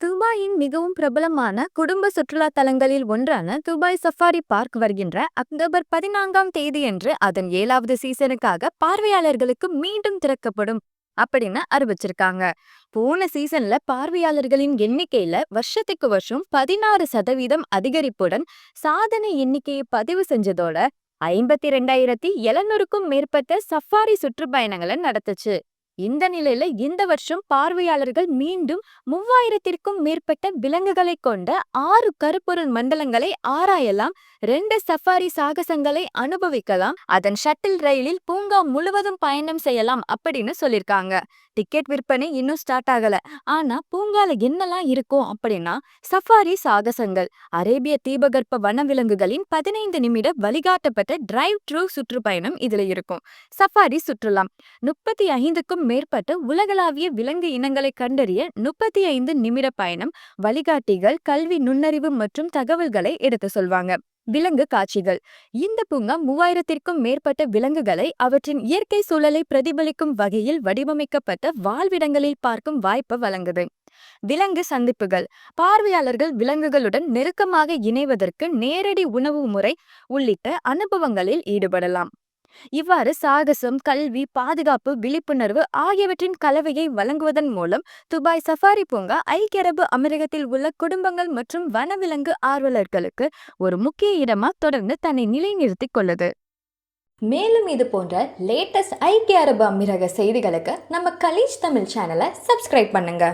துபாயின் மிகவும் பிரபலமான குடும்ப சுற்றுலா தலங்களில் ஒன்றான துபாய் சஃபாரி பார்க் வருகின்ற அக்டோபர் பதினான்காம் தேதியன்று அதன் ஏழாவது சீசனுக்காக பார்வையாளர்களுக்கு மீண்டும் திறக்கப்படும் அப்படின்னு அறிவிச்சிருக்காங்க. போன சீசன்ல பார்வையாளர்களின் எண்ணிக்கையில வருஷத்துக்கு வருஷம் பதினாறு சதவீதம் அதிகரிப்புடன் சாதனை எண்ணிக்கையை பதிவு செஞ்சதோட ஐம்பத்தி ரெண்டாயிரத்தி எழுநூறுக்கும் மேற்பட்ட சஃபாரி சுற்றுப்பயணங்களை நடத்துச்சு. இந்த நிலையில இந்த வருஷம் பார்வையாளர்கள் மீண்டும் மூவாயிரத்திற்கும் மேற்பட்ட விலங்குகளை கொண்ட ஆறு கருப்பொருள் மண்டலங்களை ஆராயலாம் ரெண்டு சஃபாரி சாகசங்களை அனுபவிக்கலாம் அதன் ஷட்டில் ரயிலில் பூங்கா முழுவதும் பயணம் செய்யலாம் அப்படின்னு சொல்லிருக்காங்க டிக்கெட் விற்பனை இன்னும் ஸ்டார்ட் ஆகல. ஆனா பூங்கால என்னெல்லாம் இருக்கும் அப்படின்னா சஃபாரி சாகசங்கள் அரேபிய தீபகற்ப வனவிலங்குகளின் பதினைந்து நிமிட வழிகாட்டப்பட்ட டிரைவ் ட்ரூ சுற்றுப்பயணம் இதுல இருக்கும். சஃபாரி சுற்றுலாம் முப்பத்தி ஐந்துக்கும் மேற்பட்ட உலகளாவிய விலங்கு இனங்களை கண்டறிய முப்பத்தி ஐந்து நிமிட பயணம் வழிகாட்டிகள் கல்வி நுண்ணறிவு மற்றும் தகவல்களை எடுத்து சொல்வாங்க. விலங்கு காட்சிகள். இந்த பூங்கா மூவாயிரத்திற்கும் மேற்பட்ட விலங்குகளை அவற்றின் இயற்கை சூழலை பிரதிபலிக்கும் வகையில் வடிவமைக்கப்பட்ட வாழ்விடங்களில் பார்க்கும் வாய்ப்பு வழங்குது. விலங்கு சந்திப்புகள். பார்வையாளர்கள் விலங்குகளுடன் நெருக்கமாக இணைவதற்கு நேரடி உணவு முறை உள்ளிட்ட அனுபவங்களில் ஈடுபடலாம். இவ்வாறு சாகசம் கல்வி பாதுகாப்பு விழிப்புணர்வு ஆகியவற்றின் கலவையை வழங்குவதன் மூலம் துபாய் சஃபாரி பூங்கா ஐக்கிய அரபு அமீரகத்தில் உள்ள குடும்பங்கள் மற்றும் வனவிலங்கு ஆர்வலர்களுக்கு ஒரு முக்கிய இடமா தொடர்ந்து தன்னை நிலைநிறுத்திக் கொள்ளுது. மேலும் இது போன்ற லேட்டஸ்ட் ஐக்கிய அரபு அமீரக செய்திகளுக்கு நம்ம கலீஜ் தமிழ் சேனலை சப்ஸ்கிரைப் பண்ணுங்க.